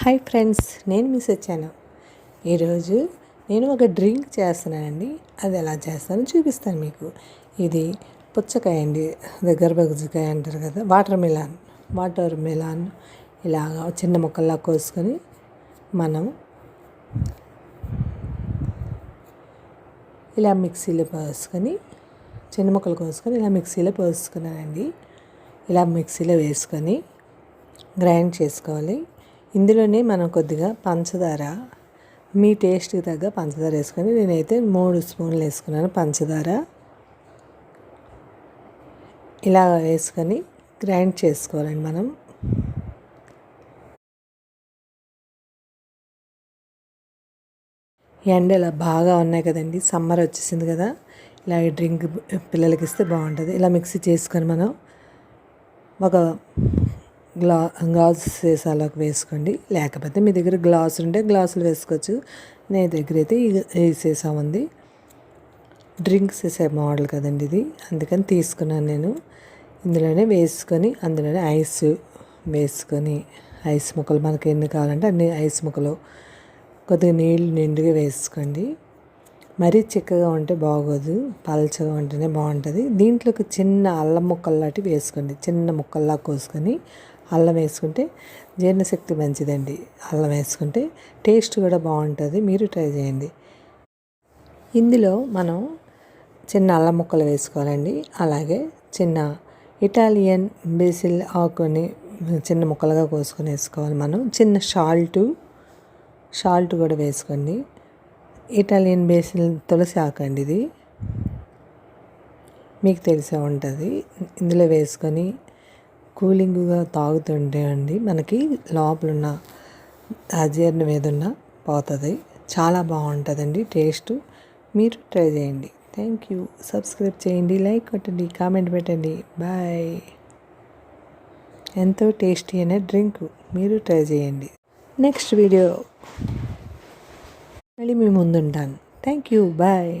Hi friends నేను miss వచ్చాను. ఈరోజు నేను ఒక డ్రింక్ చేస్తున్నానండి. అది ఎలా చేస్తానో చూపిస్తాను మీకు. ఇది పుచ్చకాయ అండి. దగ్గర అంటారు కదా వాటర్ మిలాన్ వాటర్ మిలాన్ ఇలాగా చిన్న ముక్కల్లా కోసుకొని మనం ఇలా మిక్సీలో పోసుకొని చిన్న ముక్కలు కోసుకొని ఇలా మిక్సీలో పోసుకున్నానండి. ఇలా మిక్సీలో వేసుకొని గ్రైండ్ చేసుకోవాలి. ఇందులోనే మనం కొద్దిగా పంచదార మీ టేస్ట్కి తగ్గ పంచదార వేసుకొని నేనైతే మూడు స్పూన్లు వేసుకున్నాను పంచదార. ఇలా వేసుకొని గ్రైండ్ చేసుకోవాలండి మనం. ఎండలు బాగా ఉన్నాయి కదండి సమ్మర్ వచ్చేసింది కదా ఇలా డ్రింక్ పిల్లలకి ఇస్తే బాగుంటుంది. ఇలా మిక్సీ చేసుకొని మనం ఒక గ్లా గాజు సీసాలోకి వేసుకోండి. లేకపోతే మీ దగ్గర గ్లాసులు ఉంటే గ్లాసులు వేసుకోవచ్చు. నేను దగ్గర అయితే ఈ సీసా ఉంది. డ్రింక్ సీసా మోడల్ కదండి ఇది. అందుకని తీసుకున్నాను నేను. ఇందులోనే వేసుకొని అందులోనే ఐస్ వేసుకొని ఐస్ ముక్కలు మనకి ఎన్ని కావాలంటే అన్ని ఐస్ ముక్కలు కొద్దిగా నీళ్ళు నిండుగా వేసుకోండి. మరీ చిక్కగా ఉంటే బాగోదు. పలచగా ఉంటేనే బాగుంటుంది. దీంట్లోకి చిన్న అల్లం ముక్కలు లాంటివి వేసుకోండి. చిన్న ముక్కల్లా కోసుకొని అల్లం వేసుకుంటే జీర్ణశక్తి మంచిదండి. అల్లం వేసుకుంటే టేస్ట్ కూడా బాగుంటుంది. మీరు ట్రై చేయండి. ఇందులో మనం చిన్న అల్లం ముక్కలు వేసుకోవాలండి. అలాగే చిన్న ఇటాలియన్ బేసిల్ ఆకుని చిన్న ముక్కలుగా కోసుకొని వేసుకోవాలి మనం. చిన్న షాల్టు షాల్ట్ కూడా వేసుకోండి. ఇటాలియన్ బేసిల్ తులసి ఆకు అండి ఇది. మీకు తెలిసే ఉంటుంది. ఇందులో వేసుకొని కూలింగ్గా తాగుతుంటే అండి మనకి లోపల ఉన్న అజీర్ణం ఏదన్నా పోతుంది. చాలా బాగుంటుందండి. టేస్ట్ మీరు ట్రై చేయండి. Thank you. సబ్స్క్రైబ్ చేయండి. లైక్ కొట్టండి. కామెంట్ పెట్టండి. బాయ్. ఎంతో టేస్టీ అనే డ్రింక్ మీరు ట్రై చేయండి. Next video. మళ్ళీ మీ ముందుంటాను. Thank you. బాయ్.